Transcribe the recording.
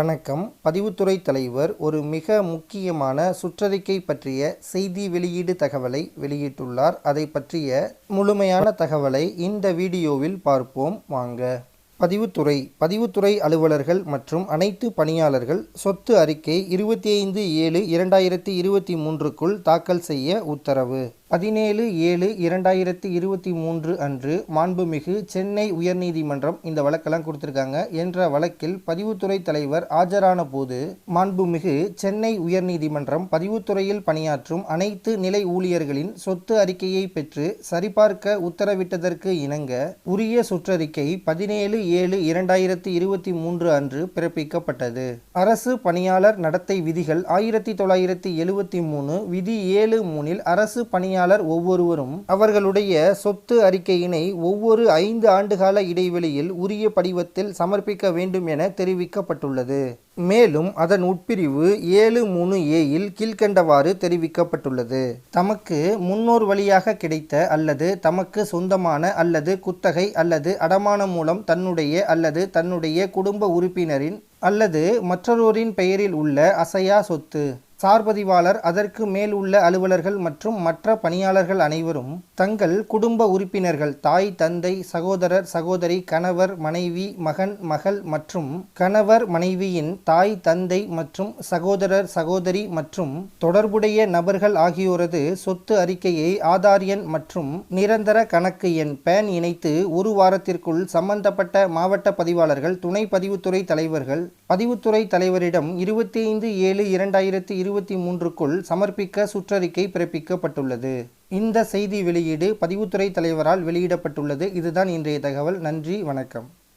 வணக்கம். பதிவுத்துறை தலைவர் ஒரு மிக முக்கியமான சுற்றறிக்கை பற்றிய செய்தி வெளியீடு தகவலை வெளியிட்டுள்ளார். அதை பற்றிய முழுமையான தகவலை இந்த வீடியோவில் பார்ப்போம். வாங்க. பதிவுத்துறை. பதிவுத்துறை அலுவலர்கள் மற்றும் அனைத்து பணியாளர்கள் சொத்து அறிக்கை இருபத்தி ஐந்து ஏழு இரண்டாயிரத்தி இருபத்தி மூன்றுக்குள் தாக்கல் செய்ய உத்தரவு. பதினேழு ஏழு இரண்டாயிரத்தி இருபத்தி மூன்று அன்று மாண்புமிகு சென்னை உயர்நீதிமன்றம் இந்த வழக்கெல்லாம் கொடுத்துருக்காங்க. என்ற வழக்கில் பதிவுத்துறை தலைவர் ஆஜரான போது மாண்புமிகு சென்னை உயர்நீதிமன்றம் பதிவுத்துறையில் பணியாற்றும் அனைத்து நிலை ஊழியர்களின் சொத்து அறிக்கையை பெற்று சரிபார்க்க உத்தரவிட்டதற்கு இணங்க உரிய சுற்றறிக்கை பதினேழு ஏழு இரண்டாயிரத்தி இருபத்தி மூன்று அன்று பிறப்பிக்கப்பட்டது. அரசு பணியாளர் நடத்தை விதிகள் ஆயிரத்தி தொள்ளாயிரத்தி எழுபத்தி மூணு விதி ஏழு மூணில் அரசு பணியாளர் ஒவ்வொருவரும் அவர்களுடைய சொத்து அறிக்கையினை ஒவ்வொரு ஐந்து ஆண்டுகால இடைவெளியில் உரிய படிவத்தில் சமர்ப்பிக்க வேண்டும் என தெரிவிக்கப்பட்டுள்ளது. மேலும் அதன் உட்பிரிவு ஏழு மூணு ஏயில் கீழ்கண்டவாறு தெரிவிக்கப்பட்டுள்ளது. தமக்கு முன்னோர் வழியாக கிடைத்த அல்லது தமக்கு சொந்தமான அல்லது குத்தகை அல்லது அடமானம் மூலம் தன்னுடைய அல்லது தன்னுடைய குடும்ப உறுப்பினரின் அல்லது மற்றொருவரின் பெயரில் உள்ள அசையா சொத்து சார்பதிவாளர் அதற்கு மேல் உள்ள அலுவலர்கள் மற்றும் மற்ற பணியாளர்கள் அனைவரும் தங்கள் குடும்ப உறுப்பினர்கள் தாய் தந்தை சகோதரர் சகோதரி கணவர் மனைவி மகன் மகள் மற்றும் கணவர் மனைவியின் தாய் தந்தை மற்றும் சகோதரர் சகோதரி மற்றும் தொடர்புடைய நபர்கள் ஆகியோரது சொத்து அறிக்கையை ஆதார் எண் மற்றும் நிரந்தர கணக்கு எண் பேன் இணைத்து ஒரு வாரத்திற்குள் சம்பந்தப்பட்ட மாவட்ட பதிவாளர்கள் துணை பதிவுத்துறை தலைவர்கள் பதிவுத்துறை தலைவரிடம் இருபத்தி ஐந்து ஏழு இரண்டாயிரத்தி இருபது இருபத்தி மூன்றுக்குள் சமர்ப்பிக்க சுற்றறிக்கை பிறப்பிக்கப்பட்டுள்ளது. இந்த செய்தி வெளியீடு பதிவுத்துறை தலைவரால் வெளியிடப்பட்டுள்ளது. இதுதான் இன்றைய தகவல். நன்றி. வணக்கம்.